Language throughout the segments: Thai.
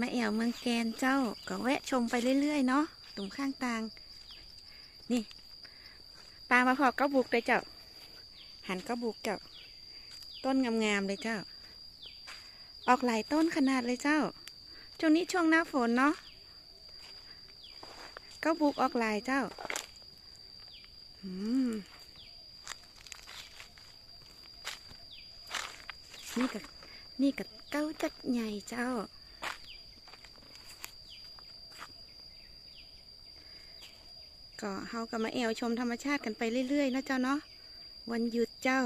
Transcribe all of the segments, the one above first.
มาแอวเมืองแกนเจ้าก็แวะชมไปเรื่อยๆเนาะตรงข้างตาง นี่ปลามาพอเก้าบุกเลยเจ้า หันเก้าบุกเจ้า ต้นงามๆเลยเจ้า ออกหลายต้นขนาดเลยเจ้า ช่วงนี้ช่วงหน้าฝนเนาะเก้าบุกออกหลายเจ้า อืม นี่กับนี่กับเก้าจักใหญ่เจ้า ก็เฮาก็มาแอวชมธรรมชาติกันไปเรื่อยๆนะเจ้าเนาะวันหยุดเจ้า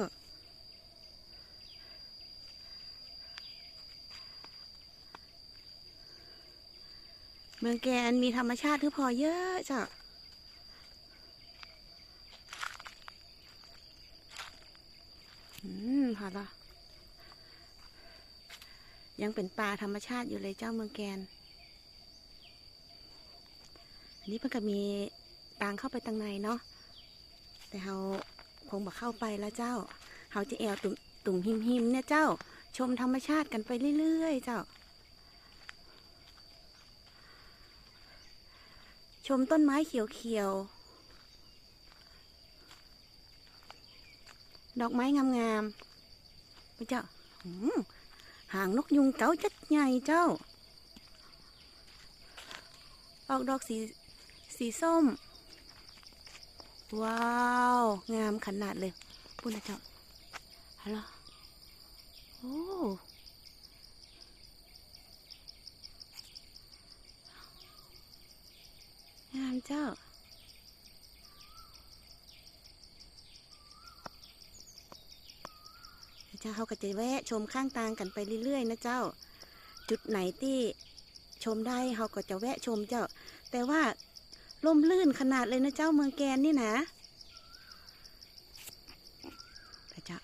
เมืองแกนมีธรรมชาติคือพอเยอะเจ้าอืมพอละยังเป็นป่าธรรมชาติอยู่เลยเจ้าเมืองแกน อันนี้เพิ่งก็มี ทางเข้าไปทางในเนาะแต่เราคงบอกเข้าไปแล้วเจ้าเราจะแอวตุ่มตุ่มหิมหิมเนี่ยเจ้า ชมธรรมชาติกันไปเรื่อยๆเจ้า ชมต้นไม้เขียวๆดอกไม้งามๆไปเจ้าหืมหางนกยุงเก๋าจัดใหญ่เจ้า ออกดอกสีสีส้ม ว้าว งามขนาดเลยพูดนะเจ้าฮัลโหลโอ้งามเจ้าเจ้าเขาก็จะแวะชมข้างทางกันไปเรื่อยๆ นะเจ้า จุดไหนที่ชมได้เขาก็จะแวะชมเจ้า แต่ว่า ลมลื่นขนาดเลยนะเจ้าเมืองแกนนี่นะไปเจ้า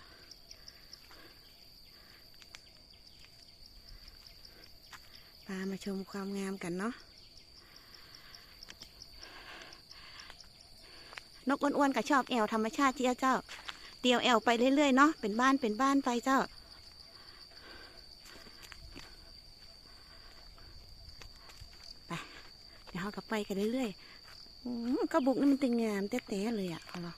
พามาชมความงามกันเนาะนกอ้วนๆก็ชอบแอวธรรมชาติเจ้าเจ้า เตียวแอวไปเรื่อยๆเนาะเป็นบ้านเป็นบ้านไปเจ้าไปเดี๋ยวเรากลับไปกันเรื่อยๆ กระบุกนี่มันตึงงามแต้ๆเลยอะเอาล่ะ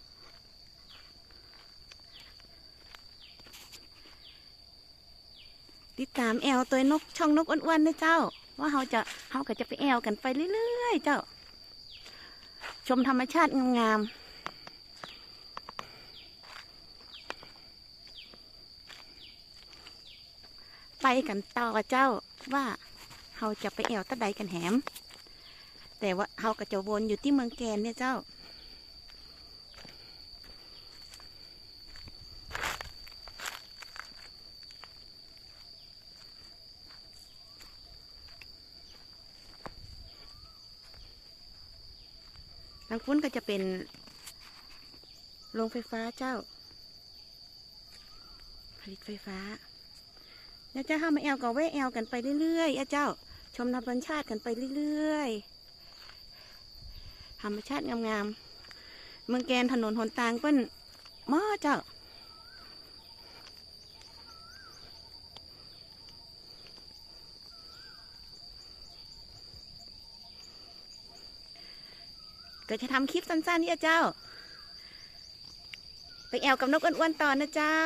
ติดตามแอวตัวนกช่องนกอ้วนๆนะเจ้า ว่าเราจะเราก็จะไปแอวกันไปเรื่อยๆเจ้า ชมธรรมชาติงามๆไปกันต่อเจ้าว่าเราจะไปแอวตะใดกันแหม แต่ว่าเราก็จะวนอยู่ที่เมืองแกนเนี่ยเจ้า ทางฟุ้นก็จะเป็นโรงไฟฟ้าเจ้า ผลิตไฟฟ้าแล้วเจ้าห้ามาแอลก็แวะแอลกันไปเรื่อยๆอะเจ้า ชมธรรมชาติกันไปเรื่อยๆ ธรรมชาติงามๆเมืองแกนถนนหนทางเปิ้นม้อเจ้าก็จะทำคลิปสั้นๆนี่เจ้า ไปแอวกับนกอ้วนๆต่อนะเจ้า